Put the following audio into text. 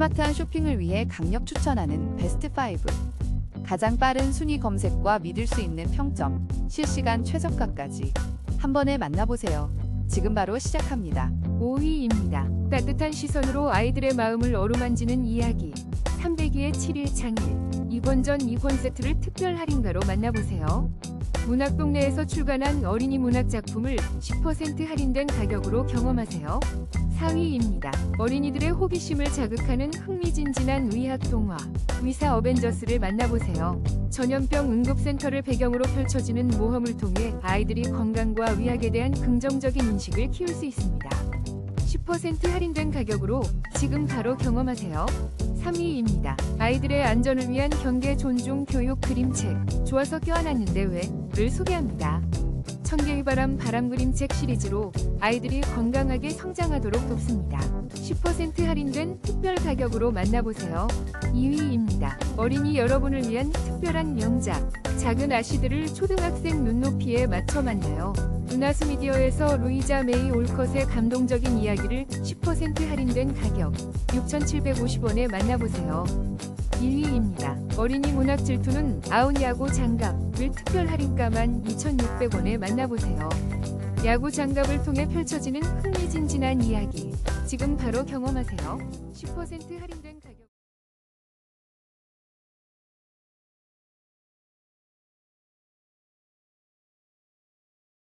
스마트한 쇼핑을 위해 강력 추천하는 베스트 5. 가장 빠른 순위 검색과 믿을 수 있는 평점, 실시간 최저가까지 한 번에 만나보세요. 지금 바로 시작합니다. 5위입니다. 따뜻한 시선으로 아이들의 마음을 어루만지는 이야기. 302의 7일 장일. 이권전 2권 세트를 특별 할인가로 만나보세요. 문학동네에서 출간한 어린이 문학 작품을 10% 할인된 가격으로 경험하세요. 4위입니다. 어린이들의 호기심을 자극하는 흥미진진한 의학 동화. 의사 어벤져스를 만나보세요. 전염병 응급센터를 배경으로 펼쳐지는 모험을 통해 아이들이 건강과 의학에 대한 긍정적인 인식을 키울 수 있습니다. 10% 할인된 가격으로 지금 바로 경험하세요. 3위입니다. 아이들의 안전을 위한 경계 존중 교육 그림책. 좋아서 껴안았는데 왜?를 소개합니다. 천개의 바람 바람 그림책 시리즈로 아이들이 건강하게 성장하도록 돕습니다. 10% 할인된 특별 가격으로 만나보세요. 2위입니다. 어린이 여러분을 위한 특별한 명작. 작은 아씨들을 초등학생 눈높이에 맞춰 만나요. 은하수 미디어에서 루이자 메이 올컷의 감동적인 이야기를 10% 할인된 가격 6,750원에 만나보세요. 1위입니다. 어린이 문학 질투는 아웃 야구 장갑을 특별 할인가만 2,600원에 만나보세요. 야구 장갑을 통해 펼쳐지는 흥미진진한 이야기. 지금 바로 경험하세요. 10% 할인된 가격